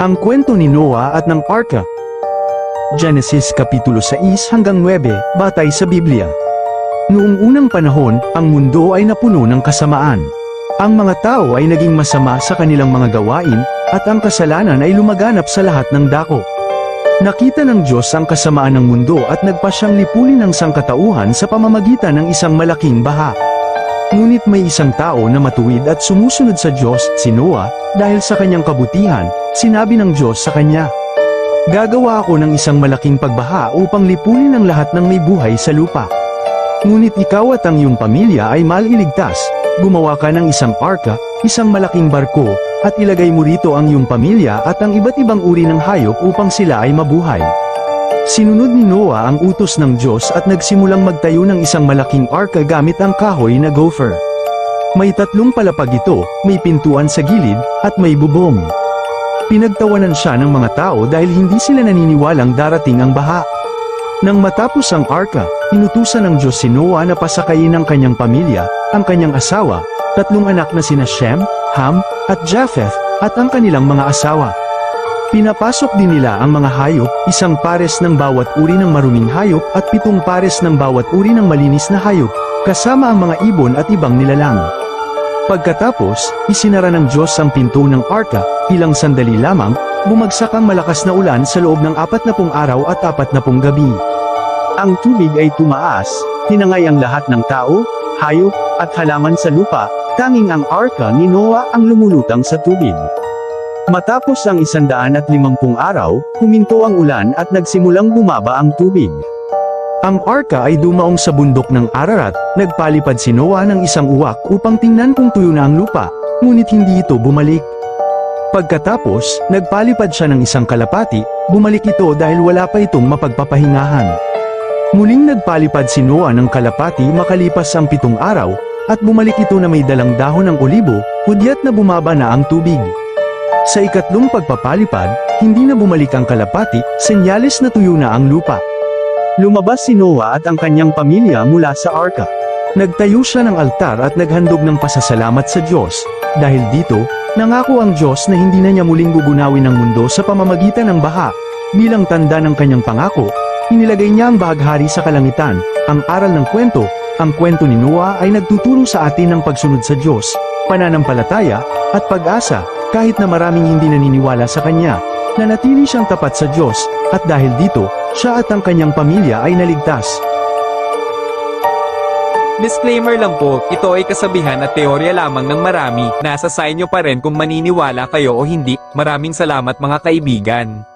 Ang kwento ni Noah at ng Arka. Genesis Kapitulo 6 hanggang 9, batay sa Biblia. Noong unang panahon, ang mundo ay napuno ng kasamaan. Ang mga tao ay naging masama sa kanilang mga gawain, at ang kasalanan ay lumaganap sa lahat ng dako. Nakita ng Diyos ang kasamaan ng mundo at nagpa siyang lipunin ng sangkatauhan sa pamamagitan ng isang malaking baha. Ngunit may isang tao na matuwid at sumusunod sa Diyos, si Noah, dahil sa kanyang kabutihan, sinabi ng Diyos sa kanya, Gagawa ako ng isang malaking pagbaha upang lipunin ang lahat ng may buhay sa lupa. Ngunit ikaw at ang iyong pamilya ay maliligtas, gumawa ka ng isang arka, isang malaking barko, at ilagay mo rito ang iyong pamilya at ang iba't ibang uri ng hayop upang sila ay mabuhay. Sinunod ni Noah ang utos ng Diyos at nagsimulang magtayo ng isang malaking arka gamit ang kahoy na gopher. May tatlong palapag ito, may pintuan sa gilid, at may bubong. Pinagtawanan siya ng mga tao dahil hindi sila naniniwalang darating ang baha. Nang matapos ang arka, inutusan ng Diyos si Noah na pasakayin ng kanyang pamilya, ang kanyang asawa, tatlong anak na sina Shem, Ham, at Japheth, at ang kanilang mga asawa. Pinapasok din nila ang mga hayop, isang pares ng bawat uri ng maruming hayop at pitong pares ng bawat uri ng malinis na hayop, kasama ang mga ibon at ibang nilalang. Pagkatapos, isinara ng Diyos ang pinto ng arka, ilang sandali lamang, bumagsak ang malakas na ulan sa loob ng apat na pung araw at apat na pung gabi. Ang tubig ay tumaas, hinangay ang lahat ng tao, hayop, at halaman sa lupa, tanging ang arka ni Noah ang lumulutang sa tubig. Matapos ang isandaan at limampung araw, huminto ang ulan at nagsimulang bumaba ang tubig. Ang arka ay dumaong sa bundok ng Ararat, nagpalipad si Noah ng isang uwak upang tingnan kung tuyo na ang lupa, ngunit hindi ito bumalik. Pagkatapos, nagpalipad siya ng isang kalapati, bumalik ito dahil wala pa itong mapagpapahingahan. Muling nagpalipad si Noah ng kalapati makalipas ang pitong araw, at bumalik ito na may dalang dahon ng olibo, hudyat na bumaba na ang tubig. Sa ikatlong pagpapalipad, hindi na bumalik ang kalapati, senyales na tuyo na ang lupa. Lumabas si Noah at ang kanyang pamilya mula sa arka. Nagtayo siya ng altar at naghandog ng pasasalamat sa Diyos. Dahil dito, nangako ang Diyos na hindi na niya muling gugunawin ang mundo sa pamamagitan ng baha. Bilang tanda ng kanyang pangako, inilagay niya ang bahaghari sa kalangitan. Ang aral ng kwento, ang kwento ni Noah ay nagtuturo sa atin ng pagsunod sa Diyos, pananampalataya, at pag-asa, kahit na maraming hindi naniniwala sa Kanya. Nanatili siyang tapat sa Diyos, at dahil dito, siya at ang kanyang pamilya ay naligtas. Disclaimer lang po, ito ay kasabihan at teorya lamang ng marami. Nasa sa inyo pa rin kung maniniwala kayo o hindi. Maraming salamat mga kaibigan.